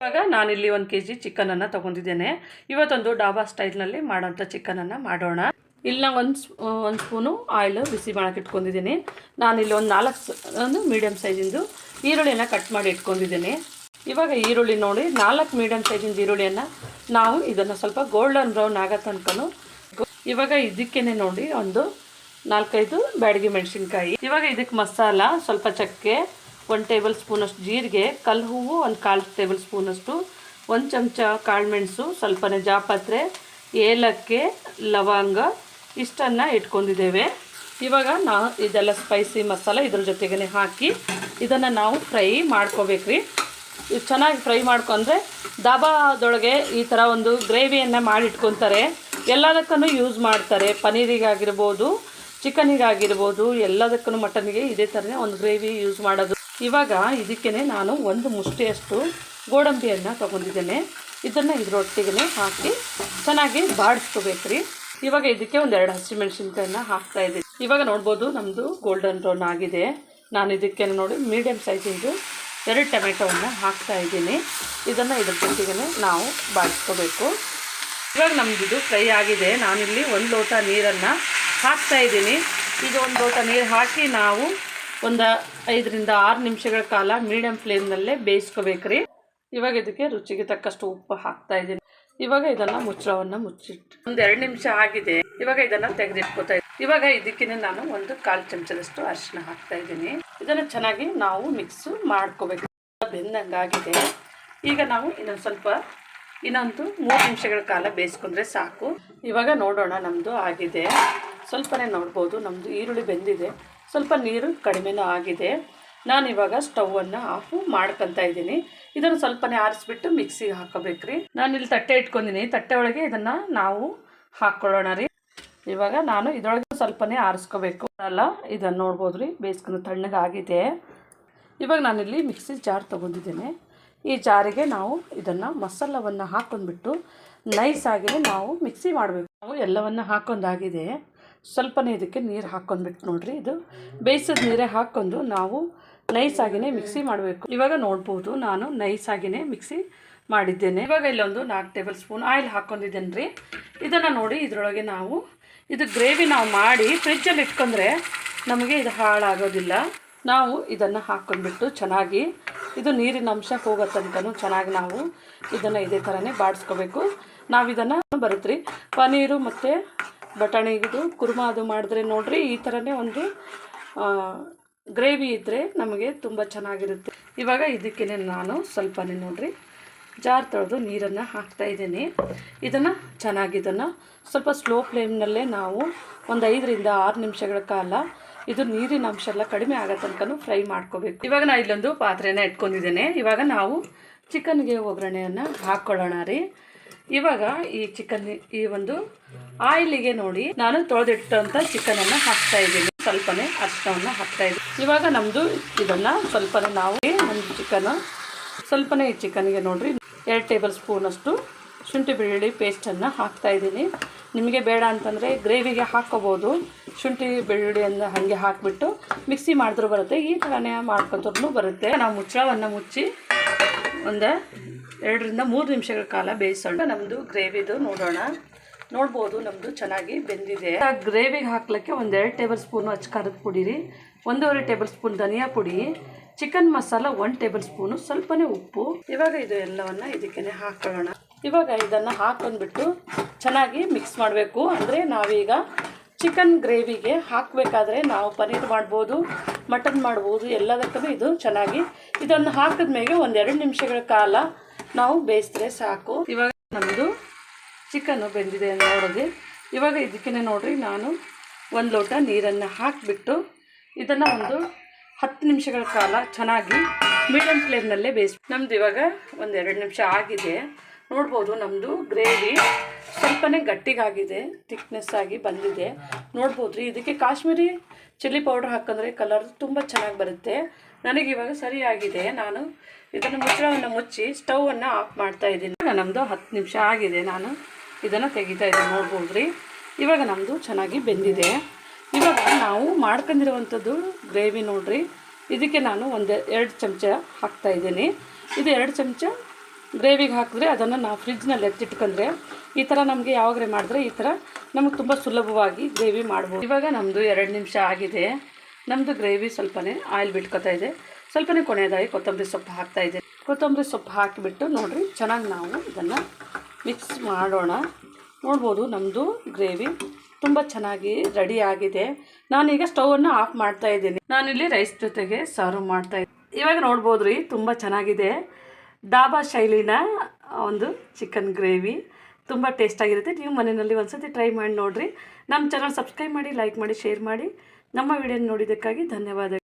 ಇವಾಗ ನಾನಿಲ್ಲಿ ಒಂದು ಕೆ ಜಿ ಚಿಕನನ್ನು ತಗೊಂಡಿದ್ದೇನೆ. ಇವತ್ತೊಂದು ಡಾಬಾ ಸ್ಟೈಲ್ನಲ್ಲಿ ಮಾಡೋಂಥ ಚಿಕನನ್ನು ಮಾಡೋಣ. ಇಲ್ಲಿ ನಾವು ಒಂದು ಒಂದು ಸ್ಪೂನು ಆಯಿಲ್ ಬಿಸಿ ಮಾಡೋಕೆ ಇಟ್ಕೊಂಡಿದ್ದೀನಿ. ನಾನಿಲ್ಲಿ ಒಂದು ನಾಲ್ಕು ಒಂದು ಮೀಡಿಯಮ್ ಸೈಜಿಂದು ಈರುಳ್ಳಿಯನ್ನು ಕಟ್ ಮಾಡಿ ಇಟ್ಕೊಂಡಿದ್ದೀನಿ. ಇವಾಗ ಈರುಳ್ಳಿ ನೋಡಿ, ನಾಲ್ಕು ಮೀಡಿಯಮ್ ಸೈಜಿಂದ ಈರುಳ್ಳಿಯನ್ನು ನಾವು ಇದನ್ನು ಸ್ವಲ್ಪ ಗೋಲ್ಡನ್ ಬ್ರೌನ್ ಆಗೋ ತನಕನೂ ಇವಾಗ ಇದಕ್ಕೇನೆ ನೋಡಿ, ಒಂದು ನಾಲ್ಕೈದು ಬ್ಯಾಡಗಿ ಮೆಣಸಿನ್ಕಾಯಿ. ಇವಾಗ ಇದಕ್ಕೆ ಮಸಾಲ, ಸ್ವಲ್ಪ ಚಕ್ಕೆ ಒಂದು ಟೇಬಲ್ ಸ್ಪೂನಷ್ಟು ಜೀರಿಗೆ, ಕಲ್ಲು ಹೂವು, ಒಂದು ಕಾಲು ಟೇಬಲ್ ಸ್ಪೂನಷ್ಟು ಒಂದು ಚಮಚ ಕಾಳುಮೆಣಸು ಸ್ವಲ್ಪನೇ ಜಾಪತ್ರೆ, ಏಲಕ್ಕಿ, ಲವಂಗ ಇಷ್ಟನ್ನು ಇಟ್ಕೊಂಡಿದ್ದೇವೆ. ಇವಾಗ ನಾ ಇದೆಲ್ಲ ಸ್ಪೈಸಿ ಮಸಾಲ ಇದ್ರ ಜೊತೆಗೇ ಹಾಕಿ ಇದನ್ನು ನಾವು ಫ್ರೈ ಮಾಡ್ಕೋಬೇಕ್ರಿ. ಇದು ಚೆನ್ನಾಗಿ ಫ್ರೈ ಮಾಡ್ಕೊಂಡ್ರೆ ದಾಬಾದೊಳಗೆ ಈ ಥರ ಒಂದು ಗ್ರೇವಿಯನ್ನು ಮಾಡಿ ಇಟ್ಕೊತಾರೆ. ಎಲ್ಲದಕ್ಕೂ ಯೂಸ್ ಮಾಡ್ತಾರೆ. ಪನೀರಿಗಾಗಿರ್ಬೋದು ಚಿಕನಿಗಾಗಿರ್ಬೋದು ಎಲ್ಲದಕ್ಕೂ ಮಟನ್ಗೆ ಇದೇ ಥರನೇ ಒಂದು ಗ್ರೇವಿ ಯೂಸ್ ಮಾಡೋದು. ಇವಾಗ ಇದಕ್ಕೇ ನಾನು ಒಂದು ಮುಷ್ಟಿಯಷ್ಟು ಗೋಡಂಬಿಯನ್ನು ತೊಗೊಂಡಿದ್ದೇನೆ. ಇದನ್ನು ಇದರೊಟ್ಟಿಗೆ ಹಾಕಿ ಚೆನ್ನಾಗಿ ಬಾಡಿಸ್ಕೋಬೇಕ್ರಿ. ಇವಾಗ ಇದಕ್ಕೆ ಒಂದು ಎರಡು ಹಸಿಮೆಣಸಿನ್ಕಾಯನ್ನ ಹಾಕ್ತಾ ಇದ್ದೀನಿ. ಇವಾಗ ನೋಡ್ಬೋದು ನಮ್ಮದು ಗೋಲ್ಡನ್ ಬ್ರೌನ್ ಆಗಿದೆ. ನಾನು ಇದಕ್ಕೆ ನೋಡಿ ಮೀಡಿಯಮ್ ಸೈಜಿಂದು ಎರಡು ಟೊಮೆಟೊವನ್ನು ಹಾಕ್ತಾ ಇದ್ದೀನಿ. ಇದನ್ನು ಇದ್ರ ಜೊತೆಗೆ ನಾವು ಬಾಡಿಸ್ಕೋಬೇಕು. ಇವಾಗ ನಮ್ದು ಇದು ಫ್ರೈ ಆಗಿದೆ. ನಾನಿಲ್ಲಿ ಒಂದು ಲೋಟ ನೀರನ್ನು ಹಾಕ್ತಾ ಇದ್ದೀನಿ. ಇದು ಒಂದು ಲೋಟ ನೀರು ಹಾಕಿ ನಾವು ಒಂದು ಐದರಿಂದ ಆರು ನಿಮಿಷಗಳ ಕಾಲ ಮೀಡಿಯಂ ಫ್ಲೇಮ್ನಲ್ಲೇ ಬೇಯಿಸ್ಕೋಬೇಕ್ರಿ. ಇವಾಗ ಇದಕ್ಕೆ ರುಚಿಗೆ ತಕ್ಕಷ್ಟು ಉಪ್ಪು ಹಾಕ್ತಾ ಇದ್ದೀನಿ. ಇವಾಗ ಇದನ್ನು ಮುಚ್ಚಳವನ್ನು ಮುಚ್ಚಿಟ್ಟು ಒಂದು ಎರಡು ನಿಮಿಷ ಆಗಿದೆ. ಇವಾಗ ಇದನ್ನು ತೆಗೆದಿಟ್ಕೋತಾ ಇದ್ದೀನಿ ಇವಾಗ ಇದಕ್ಕಿನ ನಾನು ಒಂದು ಕಾಲು ಚಮಚದಷ್ಟು ಅರಿಶಿನ ಹಾಕ್ತಾ ಇದ್ದೀನಿ. ಇದನ್ನು ಚೆನ್ನಾಗಿ ನಾವು ಮಿಕ್ಸ್ ಮಾಡ್ಕೋಬೇಕು. ಬೆಂದಂಗಾಗಿದೆ ಈಗ ನಾವು ಇನ್ನೊಂದು ಸ್ವಲ್ಪ, ಇನ್ನೊಂದು ಮೂರು ನಿಮಿಷಗಳ ಕಾಲ ಬೇಯಿಸ್ಕೊಂಡ್ರೆ ಸಾಕು. ಇವಾಗ ನೋಡೋಣ ನಮ್ಮದು ಆಗಿದೆ. ಸ್ವಲ್ಪನೇ ನೋಡ್ಬೋದು ನಮ್ಮದು ಈರುಳ್ಳಿ ಬೆಂದಿದೆ. ಸ್ವಲ್ಪ ನೀರು ಕಡಿಮೆನೂ ಆಗಿದೆ. ನಾನು ಇವಾಗ ಸ್ಟವನ್ನು ಆಫು ಮಾಡ್ಕೊತಾ ಇದ್ದೀನಿ. ಇದನ್ನು ಸ್ವಲ್ಪನೇ ಆರಿಸ್ಬಿಟ್ಟು ಮಿಕ್ಸಿಗೆ ಹಾಕೋಬೇಕ್ರಿ. ನಾನು ಇಲ್ಲಿ ತಟ್ಟೆ ಇಟ್ಕೊಂಡಿನಿ ತಟ್ಟೆ ಒಳಗೆ ಇದನ್ನು ನಾವು ಹಾಕ್ಕೊಳ್ಳೋಣ ರೀ. ಇವಾಗ ನಾನು ಇದರೊಳಗೆ ಸ್ವಲ್ಪನೇ ಆರಿಸ್ಕೋಬೇಕು. ಅಲ್ಲ, ಇದನ್ನು ನೋಡ್ಬೋದು ರೀ ಬೇಯಿಸ್ಕೊಂಡು ತಣ್ಣಗಾಗಿದೆ ಇವಾಗ ನಾನಿಲ್ಲಿ ಮಿಕ್ಸಿ ಜಾರ್ ತೊಗೊಂಡಿದ್ದೇನೆ. ಈ ಜಾರಿಗೆ ನಾವು ಇದನ್ನು ಮಸಾಲವನ್ನು ಹಾಕೊಂಡ್ಬಿಟ್ಟು ನೈಸಾಗಿ ನಾವು ಮಿಕ್ಸಿ ಮಾಡಬೇಕು. ನಾವು ಎಲ್ಲವನ್ನು ಹಾಕೊಂಡಾಗಿದೆ. ಸ್ವಲ್ಪನೇ ಇದಕ್ಕೆ ನೀರು ಹಾಕೊಂಡ್ಬಿಟ್ಟು ನೋಡ್ರಿ ಇದು. ಬೇಯಿಸಿದ ನೀರೇ ಹಾಕ್ಕೊಂಡು ನಾವು ನೈಸಾಗಿನೇ ಮಿಕ್ಸಿ ಮಾಡಬೇಕು. ಇವಾಗ ನೋಡ್ಬೋದು ನಾನು ನೈಸಾಗಿನೇ ಮಿಕ್ಸಿ ಮಾಡಿದ್ದೇನೆ. ಇವಾಗ ಇಲ್ಲೊಂದು ನಾಲ್ಕು ಟೇಬಲ್ ಸ್ಪೂನ್ ಆಯಿಲ್ ಹಾಕ್ಕೊಂಡಿದ್ದೇನೆ ರೀ ಇದನ್ನು ನೋಡಿ ಇದರೊಳಗೆ ನಾವು ಇದು ಗ್ರೇವಿ ನಾವು ಮಾಡಿ ಫ್ರಿಜ್ಜಲ್ಲಿ ಇಟ್ಕೊಂಡ್ರೆ ನಮಗೆ ಇದು ಹಾಳಾಗೋದಿಲ್ಲ. ನಾವು ಇದನ್ನು ಹಾಕ್ಕೊಂಡ್ಬಿಟ್ಟು ಚೆನ್ನಾಗಿ ಇದು ನೀರಿನ ಅಂಶ ಹೋಗೋ ಚೆನ್ನಾಗಿ ನಾವು ಇದನ್ನು ಇದೇ ಥರನೇ ಬಾಡಿಸ್ಕೋಬೇಕು. ನಾವು ಇದನ್ನು ಬರುತ್ತೆ ರೀ ಪನೀರು ಮತ್ತು ಬಟಾಣಿದು ಕುರ್ಮಾ ಅದು ಮಾಡಿದ್ರೆ ನೋಡ್ರಿ, ಈ ಥರನೇ ಒಂದು ಗ್ರೇವಿ ಇದ್ದರೆ ನಮಗೆ ತುಂಬ ಚೆನ್ನಾಗಿರುತ್ತೆ. ಇವಾಗ ಇದಕ್ಕೆ ನಾನು ಸ್ವಲ್ಪನೇ ನೋಡ್ರಿ, ಜಾರ್ ತೊಳೆದು ನೀರನ್ನು ಹಾಕ್ತಾ ಇದ್ದೀನಿ. ಇದನ್ನು ಚೆನ್ನಾಗಿದನ್ನು ಸ್ವಲ್ಪ ಸ್ಲೋ ಫ್ಲೇಮ್ನಲ್ಲೇ ನಾವು ಒಂದು ಐದರಿಂದ ಆರು ನಿಮಿಷಗಳ ಕಾಲ ಇದು ನೀರಿನ ಅಂಶ ಎಲ್ಲ ಕಡಿಮೆ ಆಗೋ ತನಕನೂ ಫ್ರೈ ಮಾಡ್ಕೋಬೇಕು. ಇವಾಗ ನಾನು ಇಲ್ಲೊಂದು ಪಾತ್ರೆನ ಇಟ್ಕೊಂಡಿದ್ದೇನೆ ಇವಾಗ ನಾವು ಚಿಕನ್ಗೆ ಒಗ್ಗರಣೆಯನ್ನು ಹಾಕ್ಕೊಳ್ಳೋಣ ರೀ. ಇವಾಗ ಈ ಚಿಕನ್ ಈ ಒಂದು ಆಯಿಲಿಗೆ ನೋಡಿ ನಾನು ತೊಳೆದಿಟ್ಟಂಥ ಚಿಕನನ್ನು ಹಾಕ್ತಾ ಇದ್ದೀನಿ. ಸ್ವಲ್ಪನೇ ಅರ್ಶನವನ್ನು ಹಾಕ್ತಾ ಇದ್ದೀನಿ. ಇವಾಗ ನಮ್ಮದು ಇದನ್ನು ಸ್ವಲ್ಪನೇ ನಾವು ಒಂದು ಚಿಕನ್ ಸ್ವಲ್ಪನೇ ಈ ಚಿಕನ್ಗೆ ನೋಡ್ರಿ, ಎರಡು ಟೇಬಲ್ ಸ್ಪೂನಷ್ಟು ಶುಂಠಿ ಬೆಳ್ಳುಳ್ಳಿ ಪೇಸ್ಟನ್ನು ಹಾಕ್ತಾ ಇದ್ದೀನಿ. ನಿಮಗೆ ಬೇಡ ಅಂತಂದರೆ ಗ್ರೇವಿಗೆ ಹಾಕ್ಕೋಬೋದು ಶುಂಠಿ ಬೆಳ್ಳುಳ್ಳಿಯನ್ನು ಹಾಗೆ ಹಾಕಿಬಿಟ್ಟು ಮಿಕ್ಸಿ ಮಾಡಿದ್ರು ಬರುತ್ತೆ, ಈ ಥರನೇ ಮಾಡ್ಕೊತರೂ ಬರುತ್ತೆ. ನಾವು ಮುಚ್ಚಳವನ್ನು ಮುಚ್ಚಿ ಒಂದು ಎರಡರಿಂದ ಮೂರು ನಿಮಿಷಗಳ ಕಾಲ ಬೇಯಿಸೋಣ. ನಮ್ಮದು ಗ್ರೇವಿದು ನೋಡೋಣ. ನೋಡ್ಬೋದು ನಮ್ಮದು ಚೆನ್ನಾಗಿ ಬೆಂದಿದೆ. ಆ ಗ್ರೇವಿಗೆ ಹಾಕ್ಲಿಕ್ಕೆ ಒಂದೆರಡು ಟೇಬಲ್ ಸ್ಪೂನು ಅಚ್ಚ ಖಾರದ ಪುಡಿ ರೀ, ಒಂದೂವರೆ ಟೇಬಲ್ ಸ್ಪೂನ್ ಧನಿಯಾ ಪುಡಿ, ಚಿಕನ್ ಮಸಾಲ ಒಂದು ಟೇಬಲ್ ಸ್ಪೂನು, ಸ್ವಲ್ಪನೇ ಉಪ್ಪು. ಇವಾಗ ಇದು ಎಲ್ಲವನ್ನು ಇದಕ್ಕೆ ಹಾಕೊಳ್ಳೋಣ. ಇವಾಗ ಇದನ್ನು ಹಾಕೊಂಡ್ಬಿಟ್ಟು ಚೆನ್ನಾಗಿ ಮಿಕ್ಸ್ ಮಾಡಬೇಕು. ಅಂದರೆ ನಾವೀಗ ಚಿಕನ್ ಗ್ರೇವಿಗೆ ಹಾಕಬೇಕಾದ್ರೆ ನಾವು ಪನ್ನೀರ್ ಮಾಡ್ಬೋದು. ಮಟನ್ ಮಾಡ್ಬೋದು, ಎಲ್ಲದಕ್ಕೂ ಇದು ಚೆನ್ನಾಗಿ. ಇದನ್ನು ಹಾಕಿದ ಮೇಲೆ ಒಂದೆರಡು ನಿಮಿಷಗಳ ಕಾಲ ನಾವು ಬೇಯಿಸಿದ್ರೆ ಸಾಕು. ಇವಾಗ ನಮ್ಮದು ಚಿಕನ್ನು ಬೆಂದಿದೆ ನೋಡೋದು. ಇವಾಗ ಇದಕ್ಕೇ ನೋಡ್ರಿ, ನಾನು ಒಂದು ಲೋಟ ನೀರನ್ನು ಹಾಕಿಬಿಟ್ಟು ಇದನ್ನು ಒಂದು ಹತ್ತು ನಿಮಿಷಗಳ ಕಾಲ ಚೆನ್ನಾಗಿ ಮೀಡಿಯಮ್ ಫ್ಲೇಮ್ನಲ್ಲೇ ಬೇಯಿಸ್ಬಿಟ್ಟು ನಮ್ದು ಇವಾಗ ಒಂದು ಎರಡು ನಿಮಿಷ ಆಗಿದೆ. ನೋಡ್ಬೋದು ನಮ್ಮದು ಗ್ರೇವಿ ಸ್ವಲ್ಪನೇ ಗಟ್ಟಿಗಾಗಿದೆ ಥಿಕ್ನೆಸ್ ಆಗಿ ಬಂದಿದೆ. ನೋಡ್ಬೋದು ರೀ ಇದಕ್ಕೆ ಕಾಶ್ಮೀರಿ ಚಿಲ್ಲಿ ಪೌಡ್ರ್ ಹಾಕಿದ್ರೆ ಕಲರ್ ತುಂಬ ಚೆನ್ನಾಗಿ ಬರುತ್ತೆ. ನನಗೆ ಇವಾಗ ಸರಿಯಾಗಿದೆ, ನಾನು ಇದನ್ನು ಮುಚ್ಚಳವನ್ನು ಮುಚ್ಚಿ ಸ್ಟವನ್ನು ಆಫ್ ಮಾಡ್ತಾ ಇದ್ದೀನಿ. ನಮ್ಮದು ಹತ್ತು ನಿಮಿಷ ಆಗಿದೆ, ನಾನು ಇದನ್ನು ತೆಗಿತಾ ಇದ್ದೀನಿ ನೋಡ್ಬೋದು ರೀ ಇವಾಗ ನಮ್ಮದು ಚೆನ್ನಾಗಿ ಬೆಂದಿದೆ. ಇವಾಗ ನಾವು ಮಾಡ್ಕೊಂಡಿರುವಂಥದ್ದು ಗ್ರೇವಿ ನೋಡಿರಿ. ಇದಕ್ಕೆ ನಾನು ಒಂದು, ಎರಡು ಚಮಚ ಹಾಕ್ತಾ ಇದ್ದೀನಿ. ಇದು ಎರಡು ಚಮಚ ಗ್ರೇವಿಗೆ ಹಾಕಿದ್ರೆ ಅದನ್ನು ನಾವು ಫ್ರಿಜ್ನಲ್ಲಿ ಎತ್ತಿಟ್ಕೊಂಡ್ರೆ ಈ ಥರ ನಮಗೆ ಯಾವಾಗ್ರೆ ಮಾಡಿದ್ರೆ ಈ ಥರ ನಮಗೆ ತುಂಬ ಸುಲಭವಾಗಿ ಗ್ರೇವಿ ಮಾಡ್ಬೋದು. ಇವಾಗ ನಮ್ಮದು ಎರಡು ನಿಮಿಷ ಆಗಿದೆ. ನಮ್ಮದು ಗ್ರೇವಿ ಸ್ವಲ್ಪನೇ ಆಯಿಲ್ ಬಿಟ್ಕೊತಾ ಇದೆ. ಸ್ವಲ್ಪನೇ ಕೊನೆಯದಾಗಿ ಕೊತ್ತಂಬರಿ ಸೊಪ್ಪು ಹಾಕ್ತಾ ಇದೆ ಕೊತ್ತಂಬರಿ ಸೊಪ್ಪು ಹಾಕಿಬಿಟ್ಟು ನೋಡಿರಿ, ಚೆನ್ನಾಗಿ ನಾವು ಇದನ್ನು ಮಿಕ್ಸ್ ಮಾಡೋಣ. ನೋಡ್ಬೋದು ನಮ್ಮದು ಗ್ರೇವಿ ತುಂಬ ಚೆನ್ನಾಗಿ ರೆಡಿ ಆಗಿದೆ. ನಾನೀಗ ಸ್ಟೌವನ್ನು ಆಫ್ ಮಾಡ್ತಾ ಇದ್ದೀನಿ. ನಾನಿಲ್ಲಿ ರೈಸ್ ಜೊತೆಗೆ ಸರ್ವ್ ಮಾಡ್ತಾ ಇದ್ದೀನಿ. ಇವಾಗ ನೋಡ್ಬೋದು ರೀ ತುಂಬ ಚೆನ್ನಾಗಿದೆ. ಡಾಬಾ ಶೈಲಿನ ಒಂದು ಚಿಕನ್ ಗ್ರೇವಿ ತುಂಬ ಟೇಸ್ಟಾಗಿರುತ್ತೆ ನೀವು ಮನೆಯಲ್ಲಿ ಒಂದ್ಸತಿ ಟ್ರೈ ಮಾಡಿ ನೋಡಿರಿ. ನಮ್ಮ ಚಾನಲ್ ಸಬ್ಸ್ಕ್ರೈಬ್ ಮಾಡಿ ಲೈಕ್ ಮಾಡಿ ಶೇರ್ ಮಾಡಿ. ನಮ್ಮ ವಿಡಿಯೋ ನೋಡಿದ್ದಕ್ಕಾಗಿ ಧನ್ಯವಾದ